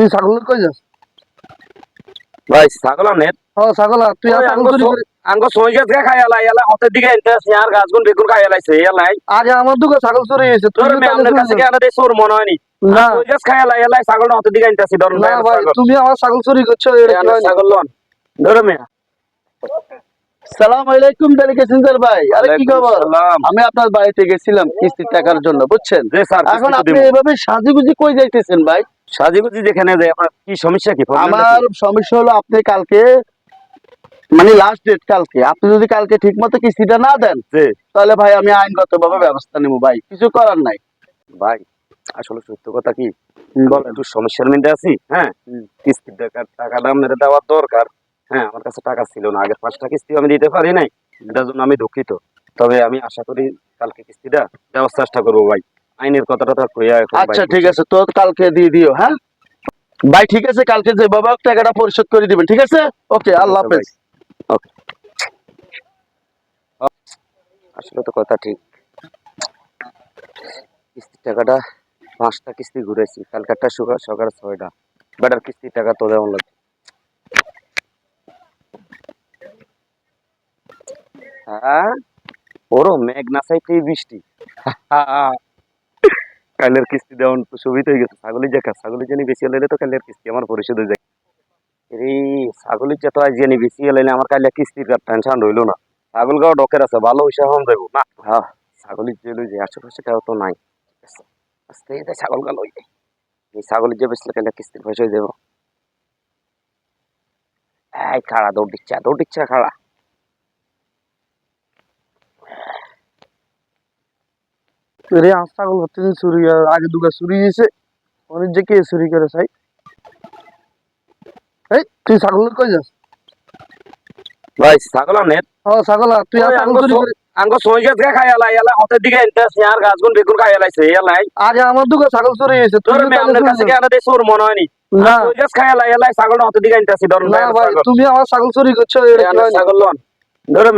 তুই ছাগল কই যাস। ভাই ছাগল ও ছাগল তুই ছাগল চুরি আঙ্গ গাছ খাই আলাই দিকে এনতে সিয়ার গাছ গুন বেগুন খাই আলাইছে এলাই আগে আমার দুটো ছাগল চুরি তুই তোর মে আমাদের কাছে কি মনে হয়নি না? গাছ খাই আলাই দিকে ধরুন না ভাই তুমি আমার ছাগল চুরি করছ এটা কি হয় ছাগল লন ধরো সালাম আলাইকুম ডেলিগেশন ভাই। আরে কি খবর আমি আপনার বাড়িতে গেছিলাম কিস্তির টাকার জন্য বুঝছেন এখন আপনি এভাবে সাজিগুজি কই যাইতেছেন ভাই। সাজিগুজি যেখানে যায় আপনার কি সমস্যা কি? আমার সমস্যা হলো আপনি কালকে মানে লাস্ট ডেট কালকে আপনি যদি কালকে ঠিক মতো কিস্তিটা না দেন তাহলে ভাই আমি আইনগত ভাবে ব্যবস্থা নেব ভাই। কিছু করার নাই। ভাই আসলে সত্য কথা কি? একটু সমস্যার মধ্যে আছি হ্যাঁ? কিস্তির টাকা টাকাটা মেরে দেওয়ার দরকার হ্যাঁ? আমার কাছে টাকা ছিল না আগের পাঁচটা কিস্তি আমি দিতে পারি নাই। এটার জন্য আমি দুঃখিত। তবে আমি আশা করি কালকে কিস্তিটা দেওয়ার চেষ্টা করব ভাই। আইনের কথাটা তো কইয়া আচ্ছা ঠিক আছে তো কালকে দিয়ে দিও হ্যাঁ? ভাই ঠিক আছে কালকে যে বাবা টাকাটা পরিশোধ করে দিবেন ঠিক আছে? ওকে আল্লাহ আচ্ছা, হাফেজ। ওকে। আসলে তো কথা ঠিক। কিস্তির টাকাটা পাঁচটা কিস্তি ঘুরেছি কালকাটা সকাল সকাল ছয়টা। বেটার কিস্তির টাকা তো দেওয়ার লাগবে হ্যাঁ? ওরও মেঘ না চাইতেই বৃষ্টি কালের কিস্তি দেওয়ান তো সুবিধা হয়ে গেছে। ছাগলের জায়গা ছাগলের জানি বেশি হলে তো কালের কিস্তি আমার পরিশোধ হয়ে যায়। রে ছাগলের যত আজ জানি বেশি হলে আমার কালে কিস্তির টেনশন রইল না। ছাগল গাও ডকের আছে, ভালো হিসাব হন যাব না হ্যাঁ ছাগলের যে লই যায় আশেপাশে কেউ তো নাই। আস্তে আস্তে ছাগল গা লই এই ছাগলের যে বেশি কালে কিস্তির পয়সা হয়ে যাব। এই খাড়া দৌড় দিচ্ছে দৌড় দিচ্ছে খাড়া। রে আজ ছাগল প্রতিদিন চুরি আগে দুগা চুরি হয়েছে। অনেক যে কে চুরি করে চাই এই তুই ছাগল কই যাস? ভাই ছাগল আনেন ও ছাগল তুই আর ছাগল চুরি করে আঙ্গ সই গাছ খাই আলাই আলাই হতের দিকে এনতে সিয়ার গাছ গুন বেগুন খাই আলাইছে এলাই আগে আমার দুটো ছাগল চুরি হয়েছে তোর মে আমাদের কাছে কি আনাদে সোর মনে হয়নি। না। সই গাছ খাই আলাই আলাই ছাগল হতের দিকে এনতে ধরুন না ভাই তুমি আমার ছাগল চুরি করছ এটা? ছাগল লন। ধরো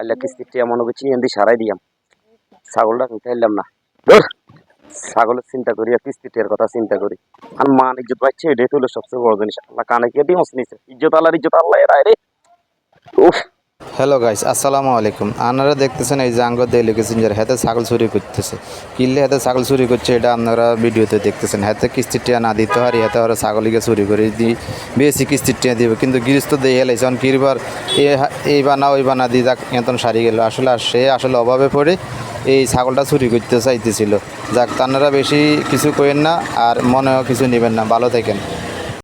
মে কালে কিস্তিটি মনে করছি এমনি সারাই দিয়াম। ছাগলটা নিতে না। ছাগলের চিন্তা করি আর কিস্তিটির কথা চিন্তা করি। আর মান ইজ্জত পাচ্ছে, এটাই তো সবচেয়ে বড় জিনিস। আল্লাহ কানে কে দিয়ে নিছে? ইজ্জত আল্লাহর ইজ্জত, আল্লাহ এর রে। উফ! হ্যালো গাইস আসসালামু আলাইকুম আপনারা দেখতেছেন এই যে আঙ্গ দিয়ে হাতে ছাগল চুরি করতেছে। কিনলে হাতে ছাগল চুরি করছে এটা আপনারা ভিডিওতে দেখতেছেন। হাতে কিস্তির টিয়া না দিতে পারি হাতে ওরা ছাগলিকে চুরি করে দিই বেশি কিস্তির টিয়া দিবে। কিন্তু গৃহস্থ দিয়ে হেলাইছে অন কিরবার এই বানা, ওই বানা দিয়ে যাক এতন সারি গেল। আসলে আর সে আসলে অভাবে পড়ে এই ছাগলটা চুরি করতে চাইতেছিল। যাক তারা বেশি কিছু করেন না আর মনেও কিছু নেবেন না। ভালো থাকেন।